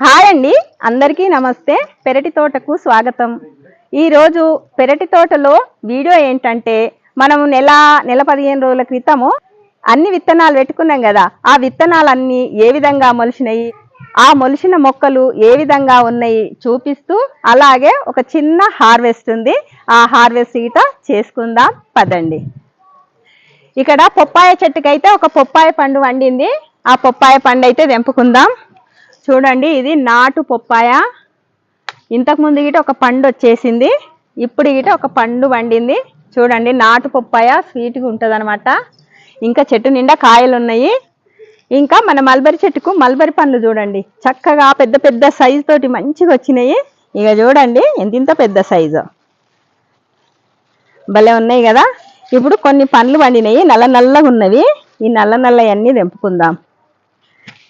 Hi అండి. అందరికీ నమస్తే. పెరటి తోటకు స్వాగతం. ఈరోజు పెరటి తోటలో వీడియో ఏంటంటే మనము నెల నెల పదిహేను రోజుల క్రితము అన్ని విత్తనాలు పెట్టుకున్నాం కదా. ఆ విత్తనాలన్నీ ఏ విధంగా మొలిచినాయి? ఆ మొలిచిన మొక్కలు ఏ విధంగా ఉన్నాయి చూపిస్తూ అలాగే ఒక చిన్న హార్వెస్ట్ ఉంది. ఆ హార్వెస్ట్ ఈట చేసుకుందాం. పదండి. ఇక్కడ పొప్పాయ చెట్టుకైతే ఒక పొప్పాయ పండు వండింది. ఆ పొప్పాయ పండు అయితే తెంపుకుందాం చూడండి ఇది నాటు పొప్పాయ. ఇంతకుముందు గిట ఒక పండు వచ్చేసింది ఇప్పుడు గిట ఒక పండు వండింది. చూడండి నాటు పొప్పాయ స్వీట్గా ఉంటుంది ఇంకా చెట్టు నిండా కాయలు ఉన్నాయి ఇంకా మన మల్బరీ చెట్టుకు మల్బరీ పండ్లు చూడండి. చక్కగా పెద్ద పెద్ద సైజు తోటి మంచిగా వచ్చినాయి. ఇక చూడండి ఎంత ఇంత పెద్ద సైజు భలే ఉన్నాయి కదా. ఇప్పుడు కొన్ని పండ్లు పండినాయి నల్ల నల్లగా ఉన్నవి. ఈ నల్ల నల్ల అన్నీ తెంపుకుందాం.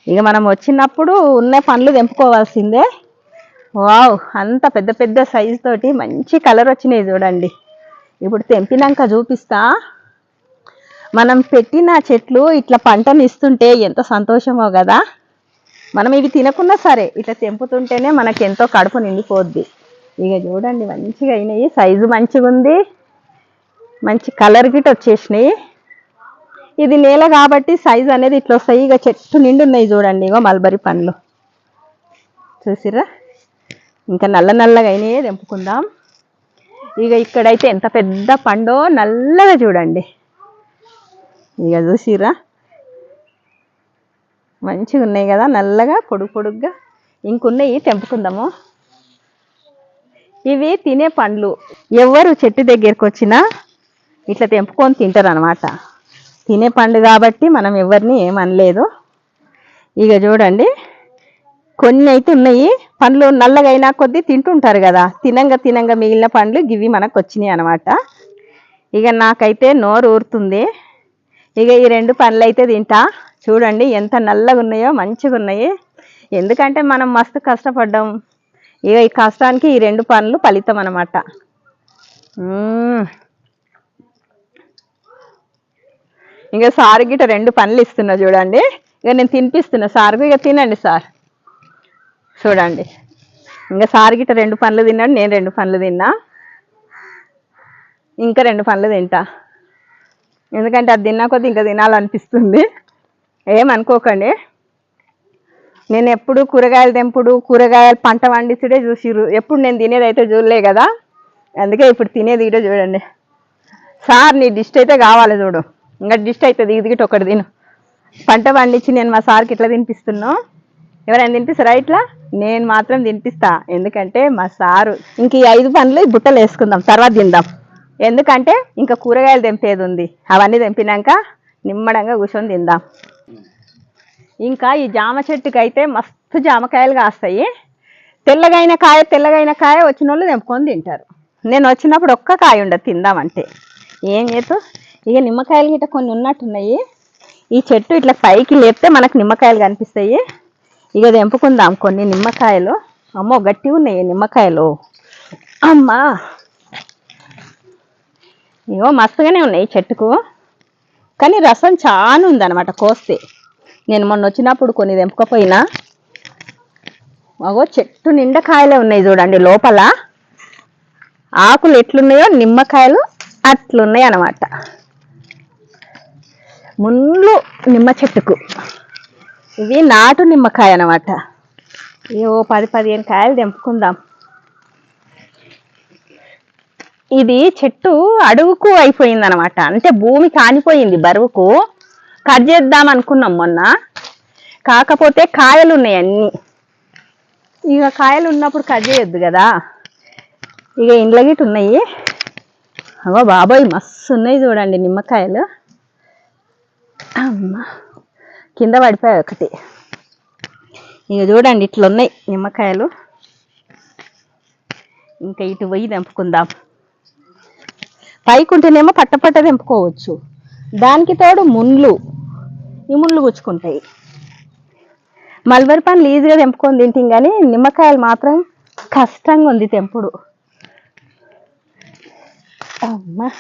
ఇక మనం వచ్చినప్పుడు ఉన్న పండ్లు తెంపుకోవాల్సిందే. వావ్ అంత పెద్ద పెద్ద సైజు తోటి మంచి కలర్ వచ్చినాయి చూడండి. ఇప్పుడు తెంపినాక చూపిస్తా. మనం పెట్టిన చెట్లు ఇట్లా పంటను ఇస్తుంటే ఎంత సంతోషమో కదా. మనం ఇవి తినకున్నా సరే ఇట్లా తెంపుతుంటేనే మనకి ఎంతో కడుపు నిండిపోద్ది. ఇక చూడండి మంచిగా అయినాయి. సైజు మంచిగా ఉంది మంచి కలర్ గిట్ వచ్చేసినాయి. ఇది నేల కాబట్టి సైజ్ అనేది ఇట్లా వస్తాయి. ఇక చెట్టు నిండు ఉన్నాయి చూడండి. ఇగో మల్బరీ పండ్లు. చూసిర్రా? ఇంకా నల్ల నల్లగా అయినాయి తెంపుకుందాం. ఇక ఇక్కడైతే ఎంత పెద్ద పండో నల్లగా చూడండి. ఇక చూసిర్రా? మంచిగా ఉన్నాయి కదా నల్లగా పొడుగు పొడుగ్గా. ఇంకున్నాయి తెంపుకుందాము. ఇవి తినే పండ్లు. ఎవరు చెట్టు దగ్గరికి వచ్చినా ఇట్లా తెంపుకొని తింటారు అనమాట తినే పండు కాబట్టి మనం ఎవరిని ఏమనలేదు ఇక చూడండి కొన్ని అయితే ఉన్నాయి. పండ్లు నల్లగా అయినా కొద్దీ తింటుంటారు కదా. తినంగా తినంగా మిగిలిన పండ్లు గివి మనకు వచ్చినాయి అనమాట ఇక నాకైతే నోరు ఊరుతుంది. ఇక ఈ రెండు పండ్లు అయితే తింటా. చూడండి ఎంత నల్లగా ఉన్నాయో మంచిగా ఉన్నాయి. ఎందుకంటే మనం మస్తు కష్టపడ్డాం. ఇక ఈ కష్టానికి ఈ రెండు పండ్లు ఫలితం అనమాట ఇంకా సార్ గిట రెండు పనులు ఇస్తున్నా చూడండి. ఇక నేను తినిపిస్తున్నా. సార్కు ఇక తినండి సార్. చూడండి. ఇంకా సార్ గిట రెండు పనులు తిన్నాడు నేను రెండు పనులు తిన్నా. ఇంకా రెండు పనులు తింటా. ఎందుకంటే అది తిన్నా కొద్ది ఇంకా తినాలనిపిస్తుంది. ఏమనుకోకండి నేను ఎప్పుడు కూరగాయలు తెంపుడు కూరగాయలు పంట పండిస్తుడే చూసిరు ఎప్పుడు నేను తినేది అయితే చూడలే కదా. అందుకే ఇప్పుడు తినేది కూడా చూడండి. సార్ నీ డిస్ట్ అయితే కావాలి చూడు. ఇంకా డిస్ట్ అవుతుంది ఇది ఒకటి తిను. పంట పండించి నేను మా సార్కి ఇట్లా తినిపిస్తున్నా ఎవరైనా తినిపిస్తారా ఇట్లా? నేను మాత్రం తినిపిస్తా. ఎందుకంటే మా సారు ఇంక ఈ ఐదు పనులు ఈ బుట్టలు వేసుకుందాం తర్వాత తిందాం. ఎందుకంటే ఇంకా కూరగాయలు తెంపేది ఉంది. అవన్నీ తెంపినాక నిమ్మడంగా కూర్చొని తిందాం. ఇంకా ఈ జామ చెట్టుకి అయితే మస్తు జామకాయలు కాస్తాయి. తెల్లగైన కాయ తెల్లగైన కాయ వచ్చిన వాళ్ళు తెంపుకొని తింటారు. నేను వచ్చినప్పుడు ఒక్క కాయ ఉండదు తిందామంటే. ఏం చేతు ఇక నిమ్మకాయలు గిట్ట కొన్ని ఉన్నట్టున్నాయి. ఈ చెట్టు ఇట్లా పైకి లేపితే మనకు నిమ్మకాయలు కనిపిస్తాయి. ఇక తెంపుకుందాం కొన్ని నిమ్మకాయలు. అమ్మో గట్టి ఉన్నాయి నిమ్మకాయలు. అమ్మా! ఇగో మస్తుగానే ఉన్నాయి చెట్టుకు. కానీ రసం చాలా ఉందన్నమాట కోస్తే. నేను మొన్న వచ్చినప్పుడు కొన్ని తెంపుకపోయినా. అగో చెట్టు నిండా కాయలే ఉన్నాయి చూడండి లోపల. ఆకులు ఎట్లున్నాయో నిమ్మకాయలు అట్లున్నాయి అన్నమాట ముళ్ళు నిమ్మ చెట్టుకు. ఇవి నాటు నిమ్మకాయ అన్నమాట. ఇవి ఓ పది పదిహేను కాయలు తెంపుకుందాం. ఇది చెట్టు అడుగుకు అయిపోయింది అనమాట అంటే భూమి కానిపోయింది బరువుకు. కట్ చేద్దాం అనుకున్నాం మొన్న. కాకపోతే కాయలు ఉన్నాయి అన్ని. ఇక కాయలు ఉన్నప్పుడు కట్ చేయొద్దు కదా. ఇక ఇండ్ల గిట్ ఉన్నాయి. అవో బాబాయ్ మస్తు ఉన్నాయి చూడండి నిమ్మకాయలు. అమ్మా. కింద పడిపోయాయి ఒకటి. ఇక చూడండి ఇట్లా ఉన్నాయి నిమ్మకాయలు. ఇంకా ఇటు పోయి తెంపుకుందాం. పైకి ఉంటేనేమో పట్టపట్ట తెంపుకోవచ్చు. దానికి తోడు ముండ్లు ఈ ముండ్లు గుచ్చుకుంటాయి. మల్బరీ పండ్లు ఈజీగా తెంపుకొని తింటాం కానీ నిమ్మకాయలు మాత్రం కష్టంగా ఉంది తెంపుడు. అమ్మా.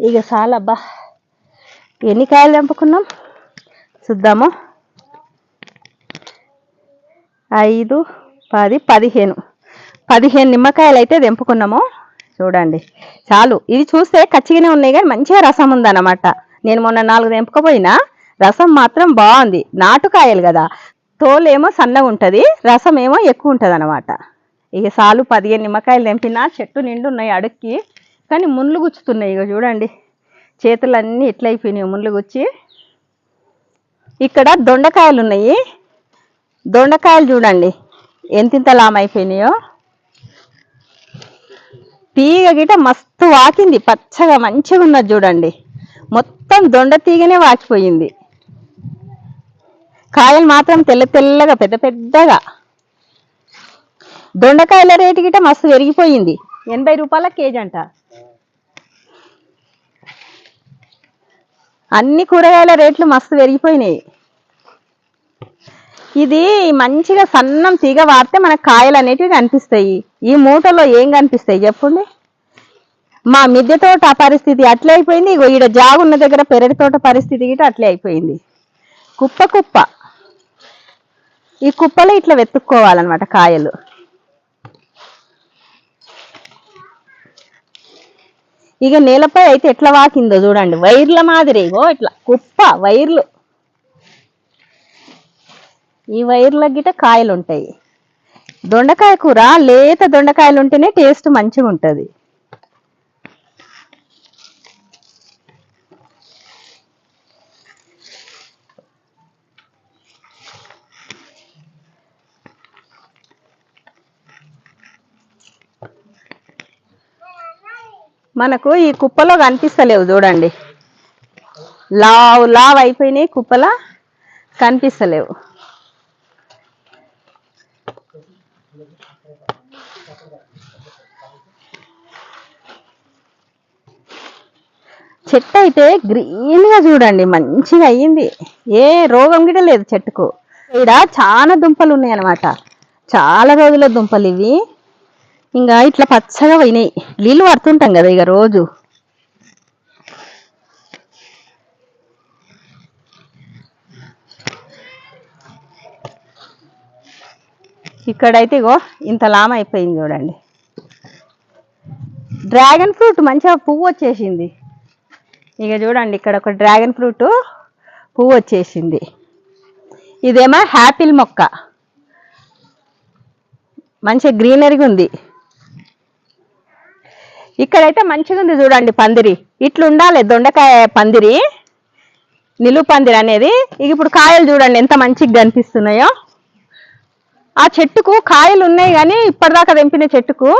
ఇక చాలబ్బా ఎన్ని కాయలు తెంపుకున్నాం? చూద్దాము. ఐదు పది పదిహేను. పదిహేను నిమ్మకాయలు అయితే తెంపుకున్నాము. చూడండి. చాలు. ఇది చూస్తే కచ్చిగానే ఉన్నాయి కానీ మంచిగా రసం ఉందన్నమాట. నేను మొన్న నాలుగు తెంపుకపోయినా రసం మాత్రం బాగుంది. నాటుకాయలు కదా. తోలేమో సన్నగా ఉంటుంది రసం ఏమో ఎక్కువ ఉంటుంది అనమాట ఇక చాలు పదిహేను నిమ్మకాయలు తెంపినా చెట్టు నిండు ఉన్నాయి అడుక్కి. కానీ ముళ్ళు గుచ్చుతున్నాయి ఇక చూడండి. చేతులన్నీ ఇట్లా అయిపోయినాయి ముళ్ళు గుచ్చి. ఇక్కడ దొండకాయలు ఉన్నాయి. దొండకాయలు చూడండి. ఎంతింత లామ్ అయిపోయినాయో తీగ గిట మస్తు వాకింది. పచ్చగా మంచిగా ఉన్నది చూడండి. మొత్తం దొండ తీగనే వాకిపోయింది. కాయలు మాత్రం తెల్ల తెల్లగా పెద్ద పెద్దగా. దొండకాయల రేటు గిట మస్తు పెరిగిపోయింది. ఎనభై రూపాయల కేజీ అంట. అన్ని కూరగాయల రేట్లు మస్తు పెరిగిపోయినాయి. ఇది మంచిగా సన్నం తీగ వాడితే మనకు కాయలు అనేటివి కనిపిస్తాయి. ఈ మూటలో ఏం కనిపిస్తాయి చెప్పండి? మా మిద్దె తోట పరిస్థితి అట్లే అయిపోయింది. ఇగో ఈడ జాగున్న దగ్గర పెరటి తోట పరిస్థితి గిట అట్లే అయిపోయింది. కుప్ప కుప్ప. ఈ కుప్పలో ఇట్లా వెతుక్కోవాలన్నమాట కాయలు. ఇక నేలపై అయితే ఎట్లా వాకిందో చూడండి. వైర్ల మాదిరిగో ఇట్లా కుప్ప వైర్లు. ఈ వైర్ల గిట కాయలు ఉంటాయి దొండకాయ కూర లేత దొండకాయలు ఉంటేనే టేస్ట్ మంచిగా ఉంటుంది మనకు ఈ కుప్పలో కనిపిస్తలేవు చూడండి. లావ్ లావ్ అయిపోయినాయి కుప్పల కనిపిస్తలేవు. చెట్టు అయితే గ్రీన్గా చూడండి మంచిగా అయ్యింది. ఏ రోగం గిట లేదు చెట్టుకు. ఇక్కడ చాలా దుంపలు ఉన్నాయి అన్నమాట చాలా రోజుల దుంపలు ఇవి. ఇంకా ఇట్లా పచ్చగా పోయినాయి. నీళ్ళు పడుతుంటాం కదా ఇక రోజు. ఇక్కడైతే ఇగో ఇంత లామ అయిపోయింది చూడండి. డ్రాగన్ ఫ్రూట్ మంచిగా పువ్వు వచ్చేసింది. ఇక చూడండి ఇక్కడ ఒక డ్రాగన్ ఫ్రూట్ పువ్వు వచ్చేసింది. ఇదేమో హ్యాపిల్ మొక్క. మంచిగా గ్రీనరీగా ఉంది. ఇక్కడైతే మంచిగా ఉంది చూడండి పందిరి. ఇట్లా ఉండాలి దొండకాయ పందిరి. నిలువు పందిరి అనేది. ఇక ఇప్పుడు కాయలు చూడండి ఎంత మంచిగా కనిపిస్తున్నాయో. ఆ చెట్టుకు కాయలు ఉన్నాయి కానీ ఇప్పటిదాకా తెంపిన చెట్టుకు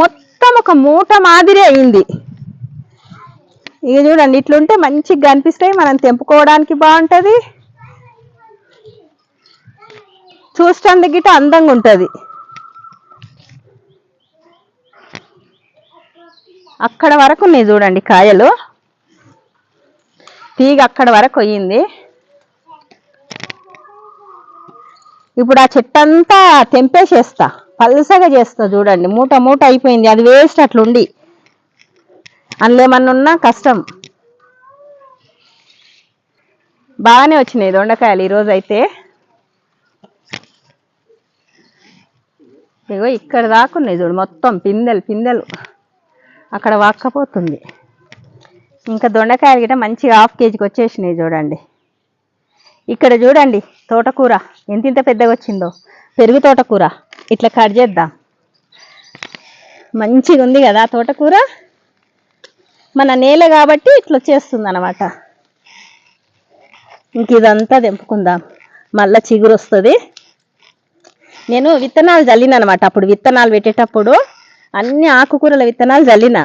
మొత్తం ఒక మూట మాదిరి అయింది. ఇక చూడండి ఇట్లుంటే మంచిగా కనిపిస్తాయి. మనం తెంపుకోవడానికి బాగుంటుంది. చూస్తానికి గిట్ట అందంగా ఉంటుంది. అక్కడ వరకు ఉన్నాయి చూడండి కాయలు. తీగ అక్కడ వరకు అయ్యింది ఇప్పుడు ఆ చెట్టు అంతా తెంపేసేస్తా. పల్సగా చేస్తా చూడండి. మూట మూట అయిపోయింది. అది వేస్ట్ అట్లుండి. అందులో ఏమన్నా ఉన్నా కష్టం. బాగానే వచ్చినాయి దొండకాయలు ఈరోజు అయితే ఇగో ఇక్కడ దాకున్నాయి చూడు మొత్తం పిందెలు పిందెలు. అక్కడ వాక్కపోతుంది. ఇంకా దొండకాయలు గిట్ట మంచిగా హాఫ్ కేజీకి వచ్చేసినాయి చూడండి. ఇక్కడ చూడండి తోటకూర ఎంత ఇంత పెద్దగా వచ్చిందో పెరుగు తోటకూర. ఇట్లా కట్ చేద్దాం. మంచిగా ఉంది కదా తోటకూర. మన నేల కాబట్టి ఇట్లా వచ్చేస్తుంది అనమాట ఇంక ఇదంతా తెంపుకుందాం. మళ్ళీ చిగురు వస్తుంది నేను విత్తనాలు చల్లిన అనమాట అప్పుడు విత్తనాలు పెట్టేటప్పుడు అన్ని ఆకుకూరల విత్తనాలు చల్లిన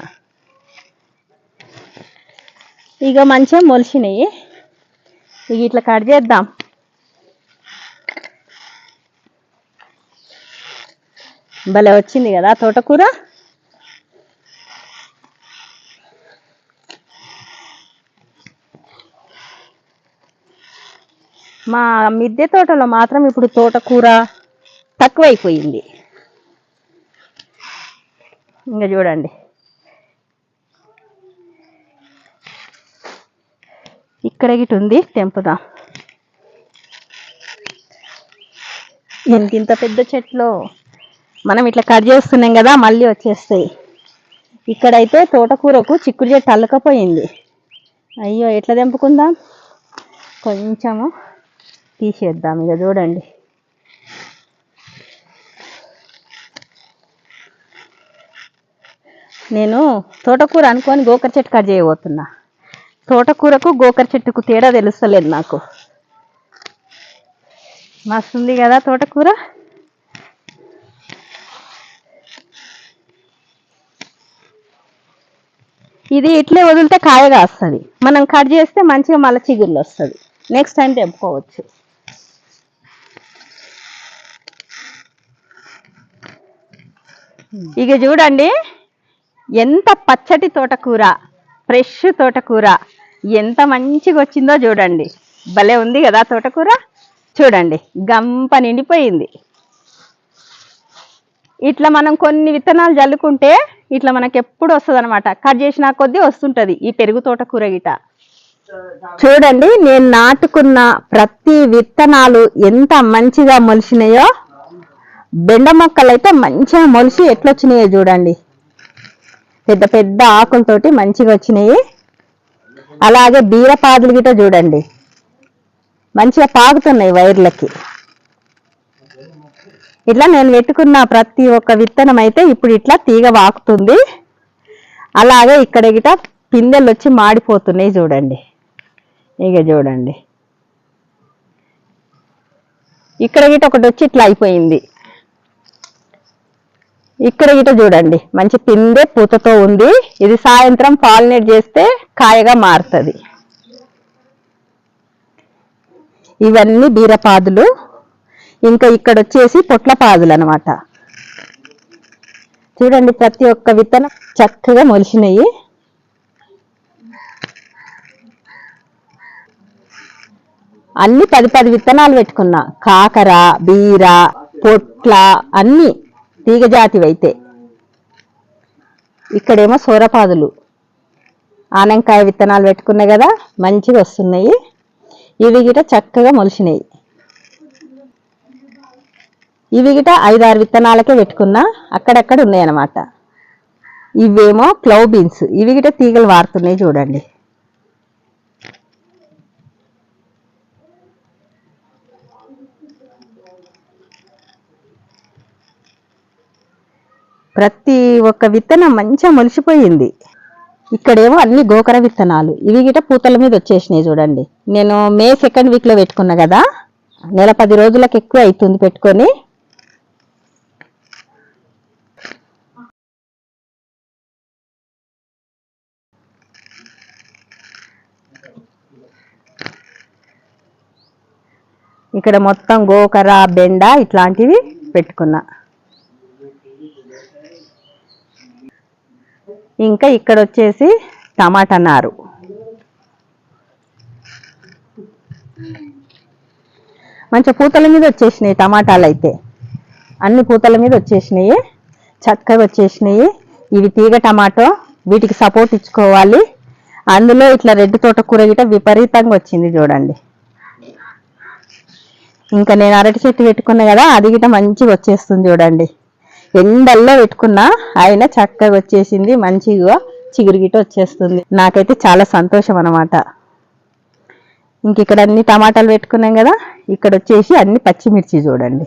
ఇక మంచిగా మొలిచినాయి. ఇక ఇట్లా కట్ చేద్దాం. భలే వచ్చింది కదా తోటకూర. మా మిద్దె తోటలో మాత్రం ఇప్పుడు తోటకూర తక్కువైపోయింది. ఇంకా చూడండి. ఇక్కడ గిట్ ఉంది తెంపుదాం ఇంత ఇంత పెద్ద చెట్లు? మనం ఇట్లా కట్ చేస్తున్నాం కదా మళ్ళీ వచ్చేస్తాయి. ఇక్కడైతే తోటకూరకు చిక్కుడు చెట్టు అల్లకపోయింది. అయ్యో ఎట్లా తెంపుకుందాం? కొంచెము తీసేద్దాం ఇక చూడండి. నేను తోటకూర అనుకొని గోకర చెట్టు కట్ చేయబోతున్నా. తోటకూరకు గోకర చెట్టుకు తేడా తెలుస్తలేదు నాకు. మస్తుంది కదా తోటకూర? ఇది ఇట్లే వదిలితే కాయగా వస్తుంది మనం కట్ చేస్తే మంచిగా మళ్ళీ చిగుర్లు వస్తుంది. నెక్స్ట్ టైం తెంపుకోవచ్చు. ఇక చూడండి. ఎంత పచ్చటి తోటకూర ఫ్రెష్ తోటకూర ఎంత మంచిగా వచ్చిందో చూడండి. భలే ఉంది కదా తోటకూర? చూడండి గంప నిండిపోయింది. ఇట్లా మనం కొన్ని విత్తనాలు జల్లుకుంటే ఇట్లా మనకి ఎప్పుడు వస్తుంది అనమాట కట్ చేసిన కొద్దీ వస్తుంటుంది ఈ పెరుగు తోటకూర గిట. చూడండి నేను నాటుకున్న ప్రతి విత్తనాలు ఎంత మంచిగా మొలిచినాయో బెండ మొక్కలు అయితే మంచిగా మొలిచి ఎట్లొచ్చినాయో చూడండి. పెద్ద పెద్ద ఆకులతోటి మంచిగా వచ్చినాయి. అలాగే బీరపాదులు గిట చూడండి. మంచిగా పాకుతున్నాయి వైర్లకి. ఇట్లా నేను పెట్టుకున్న ప్రతి ఒక్క విత్తనం అయితే ఇప్పుడు ఇట్లా తీగ వాకుతుంది. అలాగే ఇక్కడ గిట పిందెలు వచ్చి మాడిపోతున్నాయి చూడండి. ఇక చూడండి. ఇక్కడ గిట ఒకటి వచ్చి ఇట్లా అయిపోయింది. ఇక్కడ ఇట చూడండి. మంచి పిందె పూతతో ఉంది. ఇది సాయంత్రం పాలినేట్ చేస్తే కాయగా మారుతుంది. ఇవన్నీ బీరపాదులు. ఇంకా ఇక్కడ వచ్చేసి పొట్ల పాదులు అనమాట చూడండి ప్రతి ఒక్క విత్తనం చక్కగా మొలిచినాయి. అన్ని పది పది విత్తనాలు పెట్టుకున్నా. కాకర బీర పొట్ల అన్ని తీగజాతివైతే. ఇక్కడేమో సూరపాదులు. ఆనంకాయ విత్తనాలు పెట్టుకున్నాయి కదా మంచిగా వస్తున్నాయి. ఇవి గిట చక్కగా మొలిచినాయి. ఇవి గిట ఐదారు విత్తనాలకే పెట్టుకున్నా అక్కడక్కడ ఉన్నాయన్నమాట. ఇవేమో క్లౌ బీన్స్. ఇవి గిట తీగలు వారుతున్నాయి చూడండి. ప్రతి ఒక్క విత్తనం మంచిగా మొలిసిపోయింది. ఇక్కడేమో అన్ని గోకర విత్తనాలు. ఇవి గిట పూతల మీద వచ్చేసినాయి చూడండి. నేను మే సెకండ్ వీక్లో పెట్టుకున్నా కదా నెల పది రోజులకు ఎక్కువ అవుతుంది పెట్టుకొని. ఇక్కడ మొత్తం గోకర బెండ ఇట్లాంటివి పెట్టుకున్నా. ఇంకా ఇక్కడ వచ్చేసి టమాటా నారు మంచి పూతల మీద వచ్చేసినాయి టమాటాలు అయితే అన్ని పూతల మీద వచ్చేసినాయి. చక్కగా వచ్చేసినాయి. ఇవి తీగ టమాటో వీటికి సపోర్ట్ ఇచ్చుకోవాలి. అందులో ఇట్లా రెడ్ తోటకూర గిట విపరీతంగా వచ్చింది చూడండి. ఇంకా నేను అరటి చెట్టు పెట్టుకున్నా కదా అది గిట మంచిగా వచ్చేస్తుంది చూడండి. ఎండల్లో పెట్టుకున్నా ఆయన చక్కగా వచ్చేసింది మంచిగా చిగురుగిట వచ్చేస్తుంది. నాకైతే చాలా సంతోషం అన్నమాట. ఇంక ఇక్కడ అన్ని టమాటాలు పెట్టుకున్నాం కదా ఇక్కడ వచ్చేసి అన్ని పచ్చిమిర్చి చూడండి.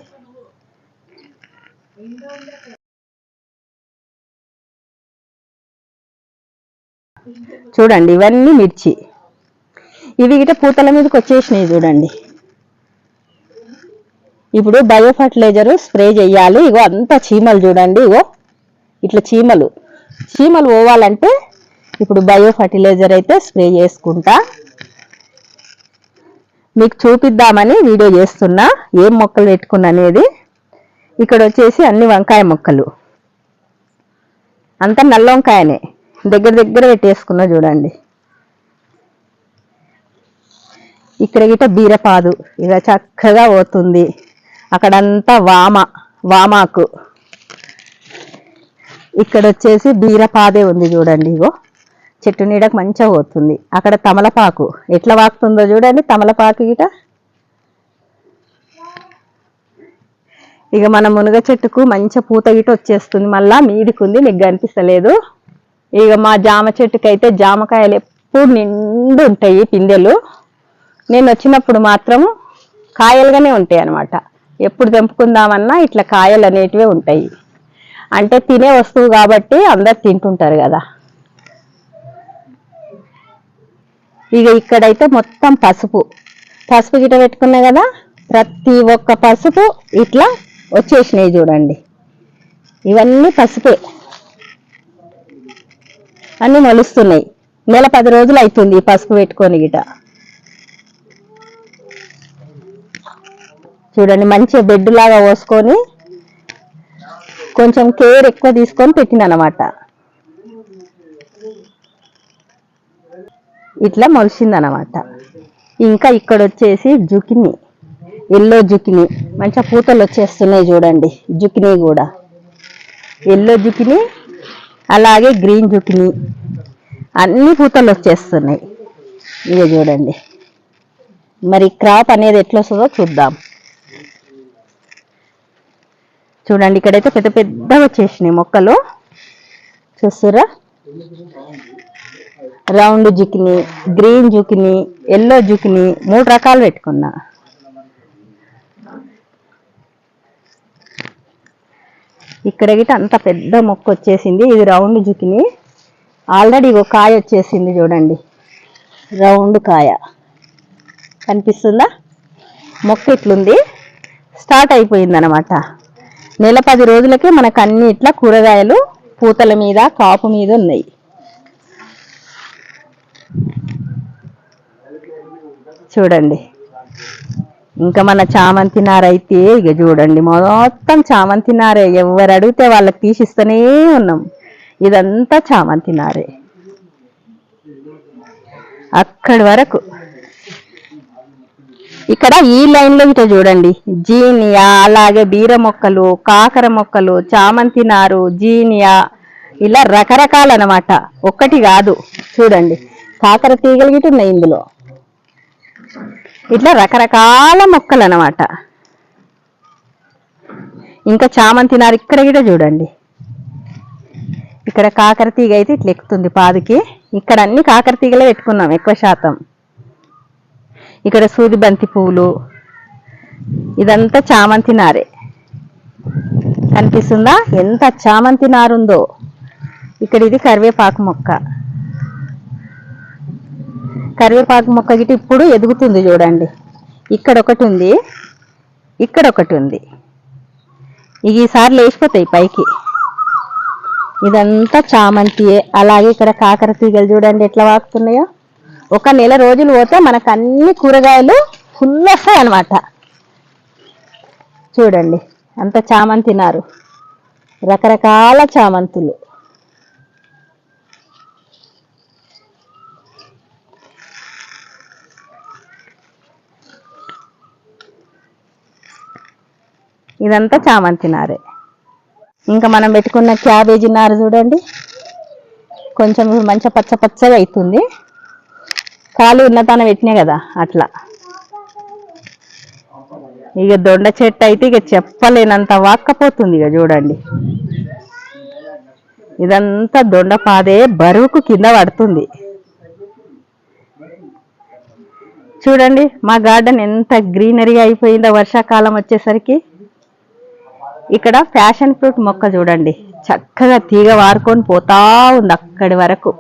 చూడండి ఇవన్నీ మిర్చి. ఇవి గిట పూతల మీదకి వచ్చేసినాయి చూడండి. ఇప్పుడు బయో ఫర్టిలైజర్ స్ప్రే చేయాలి. ఇగో అంతా చీమలు చూడండి. ఇగో ఇట్లా చీమలు. చీమలు పోవాలంటే ఇప్పుడు బయో ఫర్టిలైజర్ అయితే స్ప్రే చేసుకుంటా. మీకు చూపిద్దామని వీడియో చేస్తున్నా. ఏం మొక్కలు పెట్టుకున్నా అనేది. ఇక్కడ వచ్చేసి అన్ని వంకాయ మొక్కలు. అంతా నల్ల వంకాయనే. దగ్గర దగ్గర పెట్టేసుకున్నా చూడండి. ఇక్కడ గిట బీరపాదు. ఇక చక్కగా పోతుంది. అక్కడంతా వామ వామాకు. ఇక్కడ వచ్చేసి బీరపాదే ఉంది చూడండి ఇగో. చెట్టు నీడకు మంచిగా పోతుంది. అక్కడ తమలపాకు. ఎట్లా వాకుతుందో చూడండి తమలపాకు గిట. ఇక మన మునగ చెట్టుకు మంచి పూత గిట వచ్చేస్తుంది. మళ్ళా మీదికుంది నీకు మీకు కనిపిస్తలేదు. ఇక మా జామ చెట్టుకి అయితే జామకాయలు ఎప్పుడు నిండు ఉంటాయి పిందెలు. నేను వచ్చినప్పుడు మాత్రం కాయలుగానే ఉంటాయి అన్నమాట. ఎప్పుడు తెంపుకుందామన్నా ఇట్లా కాయలు అనేటివే ఉంటాయి. అంటే తినే వస్తువు కాబట్టి అందరు తింటుంటారు కదా. ఇక ఇక్కడైతే మొత్తం పసుపు. పసుపు గిట పెట్టుకున్నా కదా ప్రతి ఒక్క పసుపు ఇట్లా వచ్చేసినాయి చూడండి. ఇవన్నీ పసుపే. అన్నీ మొలుస్తున్నాయి. నెల పది రోజులు అవుతుంది ఈ పసుపు పెట్టుకొని గిట చూడండి మంచిగా బెడ్ లాగా పోసుకొని కొంచెం కేర్ ఎక్కువ తీసుకొని పెట్టిన అనమాట ఇట్లా మొలిసిందనమాట ఇంకా ఇక్కడ వచ్చేసి జుకిని ఎల్లో జుకిని. మంచిగా పూతలు వచ్చేస్తున్నాయి చూడండి జుకిని కూడా. ఎల్లో జుకిని అలాగే గ్రీన్ జుకిని. అన్ని పూతలు వచ్చేస్తున్నాయి. ఇక చూడండి. మరి క్రాప్ అనేది ఎట్లా వస్తుందో చూద్దాం. చూడండి ఇక్కడైతే పెద్ద పెద్దగా వచ్చేసినాయి మొక్కలు. చూస్తారా round zucchini green zucchini yellow zucchini మూడు రకాలు పెట్టుకున్నా. ఇక్కడ గిట అంత పెద్ద మొక్క వచ్చేసింది ఇది రౌండ్ జుకిని. ఆల్రెడీ ఒక కాయ వచ్చేసింది చూడండి రౌండ్ కాయ. కనిపిస్తుందా? మొక్క ఇట్లుంది. స్టార్ట్ అయిపోయింది అనమాట నెల పది రోజులకే మనకు అన్ని ఇట్లా కూరగాయలు పూతల మీద కాపు మీద ఉన్నాయి. చూడండి. ఇంకా మన చామంతి నార అయితే ఇక చూడండి. మొత్తం చామంతి నారే. ఎవరు అడిగితే వాళ్ళకి తీసిస్తూనే ఉన్నాం. ఇదంతా చామంతి నారే. అక్కడి వరకు. ఇక్కడ ఈ లైన్లో ఇట చూడండి. జీనియా అలాగే బీర మొక్కలు కాకర మొక్కలు చామంతి నారు జీనియా ఇలా రకరకాలు అన్నమాట ఒక్కటి కాదు. చూడండి. కాకర తీగలు గిట ఉన్నాయి ఇందులో. ఇట్లా రకరకాల మొక్కలు అన్నమాట ఇంకా చామంతి నారు ఇక్కడ గిట చూడండి. ఇక్కడ కాకర తీగ అయితే ఇట్లా ఎక్కుతుంది పాదికి. ఇక్కడ అన్ని కాకర తీగలే పెట్టుకున్నాం ఎక్కువ శాతం. ఇక్కడ సూది బంతి పువ్వులు. ఇదంతా చామంతి నారే. కనిపిస్తుందా? ఎంత చామంతి నారుందో. ఇక్కడ ఇది కరివేపాకు మొక్క. కరివేపాకు మొక్క గిట్ ఇప్పుడు ఎదుగుతుంది చూడండి. ఇక్కడ ఒకటి ఉంది. ఇక్కడ ఒకటి ఉంది ఈసారి లేచిపోతాయి పైకి. ఇదంతా చామంతియే. అలాగే ఇక్కడ కాకర తీగలు చూడండి ఎట్లా వాకుతున్నాయో ఒక నెల రోజులు పోతే మనకు అన్ని కూరగాయలు ఫుల్ వస్తాయి అన్నమాట. చూడండి అంత చామంతి నారు రకరకాల చామంతులు. ఇదంతా చామంతి నారే. ఇంకా మనం పెట్టుకున్న క్యాబేజీ నారు చూడండి. కొంచెం మంచిగా పచ్చ పచ్చగా అవుతుంది కాలు ఉన్నతాన పెట్టినా కదా అట్లా. ఇక దొండ చెట్టు అయితే ఇక చెప్పలేనంత వాక్కపోతుంది ఇక చూడండి. ఇదంతా దొండ పాదే బరువుకు కింద పడుతుంది. చూడండి మా గార్డెన్ ఎంత గ్రీనరీగా అయిపోయిందో వర్షాకాలం వచ్చేసరికి. ఇక్కడ ఫ్యాషన్ ఫ్రూట్ మొక్క చూడండి చక్కగా తీగ వారుకొని పోతా ఉంది అక్కడి వరకు.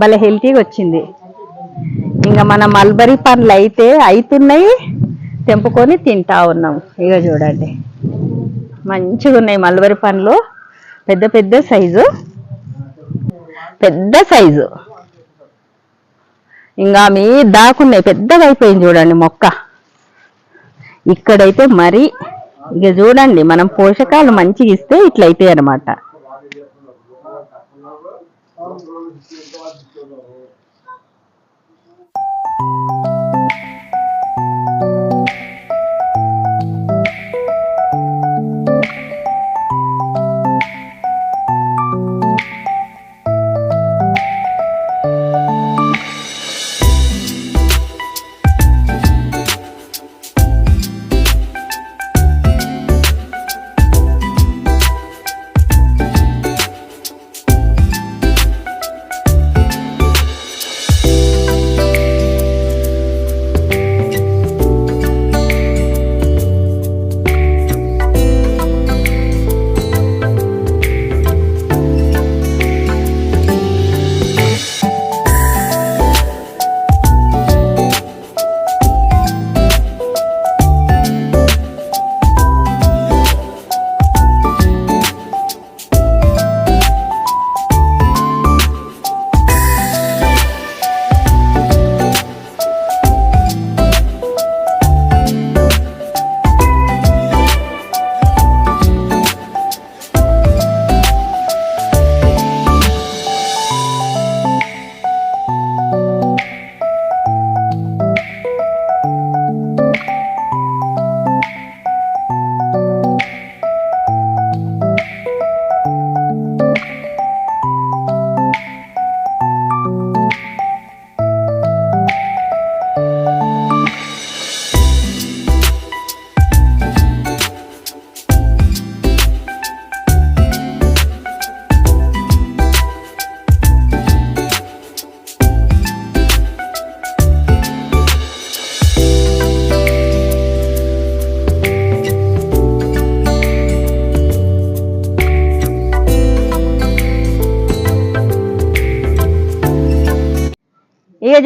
భలే హెల్తీగా వచ్చింది. ఇంకా మన మల్బరీ పండ్లు అయితే అవుతున్నాయి తెంపుకొని తింటా ఉన్నాం. ఇక చూడండి. మంచిగా ఉన్నాయి మల్బరీ పండ్లు. పెద్ద పెద్ద సైజు. పెద్ద సైజు. ఇంకా మీ దాకున్నాయి. పెద్దగా అయిపోయింది చూడండి మొక్క. ఇక్కడైతే మరి ఇక చూడండి మనం పోషకాలు మంచిగా ఇస్తే ఇట్లయితాయి అనమాట you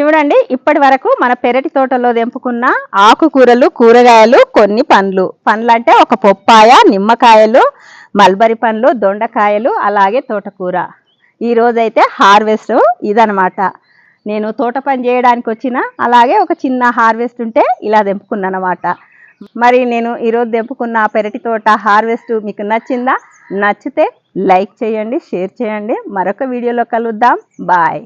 చూడండి ఇప్పటి వరకు మన పెరటి తోటలో తెంపుకున్న ఆకుకూరలు కూరగాయలు కొన్ని పండ్లు. పండ్లు అంటే ఒక పొప్పాయ నిమ్మకాయలు మల్బరీ పండ్లు దొండకాయలు అలాగే తోటకూర. ఈరోజైతే హార్వెస్ట్ ఇదనమాట. నేను తోట పని చేయడానికి వచ్చిన అలాగే ఒక చిన్న హార్వెస్ట్ ఉంటే ఇలా తెంపుకున్నాను అనమాట మరి నేను ఈరోజు తెంపుకున్న పెరటి తోట హార్వెస్ట్ మీకు నచ్చిందా? నచ్చితే లైక్ చేయండి షేర్ చేయండి. మరొక వీడియోలో కలుద్దాం. బాయ్.